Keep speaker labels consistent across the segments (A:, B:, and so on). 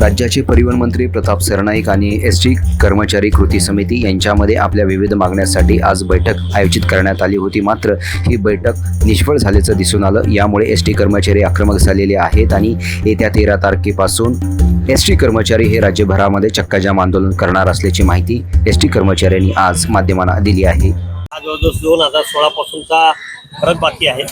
A: राज्याचे परिवहन मंत्री प्रताप सरनाईक आणि एस टी कर्मचारी कृती समिती यांच्यामध्ये आपल्या विविध मागण्यांसाठी आज बैठक आयोजित करण्यात आली होती. मात्र ही बैठक निष्फळ झाल्याचं दिसून आलं. यामुळे एस टी कर्मचारी आक्रमक झालेले आहेत आणि येत्या तेरा तारखेपासून एस टी कर्मचारी हे राज्यभरामध्ये चक्काजाम आंदोलन करणार असल्याची माहिती एस टी कर्मचाऱ्यांनी आज माध्यमांना दिली आहे.
B: जवळजवळ दोन हजार सोळापासूनचा फरक बाकी आहे.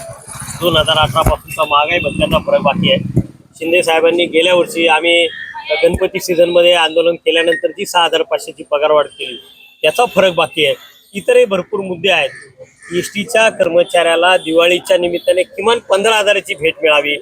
B: दोन हजार अठरापासूनचा महागाई भत्त्यांचा फरक बाकी आहे. शिंदे साहेबांनी गेल्या वर्षी आम्ही गणपती सीझनमध्ये आंदोलन केल्यानंतर जी सहा हजार पाचशेची पगारवाढ केली त्याचा फरक बाकी आहे. इतरही भरपूर मुद्दे आहेत. एस टीच्या कर्मचाऱ्याला दिवाळीच्या निमित्ताने किमान पंधरा हजाराची भेट मिळावी.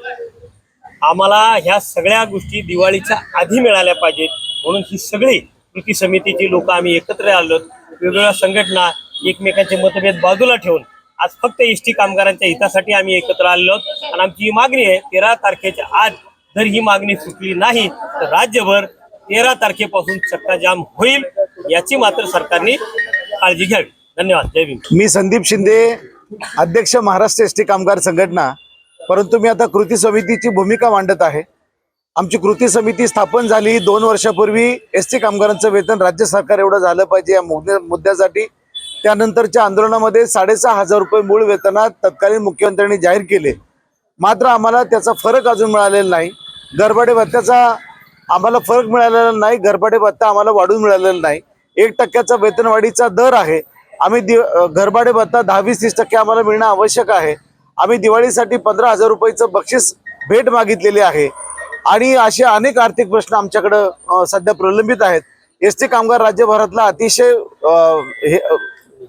B: आम्हाला ह्या सगळ्या गोष्टी दिवाळीच्या आधी मिळाल्या पाहिजेत. म्हणून ही सगळी कृती समितीची लोक आम्ही एकत्र आलो. वेगवेगळ्या संघटना एकमेकांचे मतभेद बाजूला ठेवून आज फक्त एस टी कामगारांच्या हितासाठी आम्ही एकत्र आलेलो आहोत. आणि आमची ही मागणी आहे तेरा तारखेच्या आज जर ही मागणी सुटली नाही तर राज्यभर तेरा तारखेपासून चक्काजाम होईल याची मात्र सरकारने काळजी घ्यावी. धन्यवाद. जय भीम.
C: मी संदीप शिंदे अध्यक्ष महाराष्ट्र एस टी कामगार संघटना. परंतु मी आता कृती समितीची भूमिका मांडत आहे. आमची कृती समिती स्थापन झाली दोन वर्षापूर्वी. एस टी कामगारांचं वेतन राज्य सरकार एवढं झालं पाहिजे या मुद्द्यासाठी. त्यानंतरच्या आंदोलनामध्ये साडेसहा हजार रुपये मूळ वेतनात तत्कालीन मुख्यमंत्र्यांनी जाहीर केले. मात्र आम्हाला त्याचा फरक अजून मिळालेला नाही. गरबाडे भत्त्याचा आम्हाला फरक मिळालेला नाही गरबाडे भत्ता आम्हाला वाढून मिळालेला नाही. एक टक्क्याचा वेतनवाढीचा दर आहे. आम्ही दि गरबाडे भत्ता दहावीस तीस टक्के आम्हाला मिळणं आवश्यक आहे. आम्ही दिवाळीसाठी पंधरा हजार रुपयाचं बक्षीस भेट मागितलेली आहे. आणि असे अनेक आर्थिक प्रश्न आमच्याकडं सध्या प्रलंबित आहेत. एस टी कामगार राज्यभरातला अतिशय हे अ,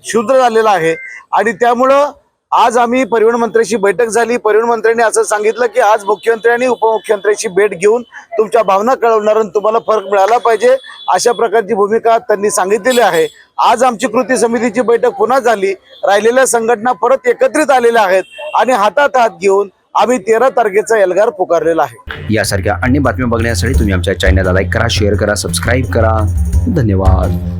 C: क्षुद्र झालेला आहे. आणि त्यामुळं आज आम्ही परिवहन मंत्र्यांशी बैठक झाली. परिवहन मंत्र्यांनी असं सांगितलं की आज मुख्यमंत्री आणि उपमुख्यमंत्र्यांची भेट घेऊन तुमच्या भावना कळवणार आणि तुम्हाला फरक मिळाला पाहिजे. अशा प्रकारची भूमिका त्यांनी सांगितलेली आहे. आज आमची कृती समितीची बैठक पुन्हा झाली. राहिलेल्या संघटना परत एकत्रित आलेल्या आहेत आणि हातात हात घेऊन आम्ही तेरा तारखेचा एल्गार पुकारलेला आहे.
A: यासारख्या अन्य बातम्या बघण्यासाठी तुम्ही आमच्या चॅनलला लाईक करा शेअर करा सबस्क्राईब करा. धन्यवाद.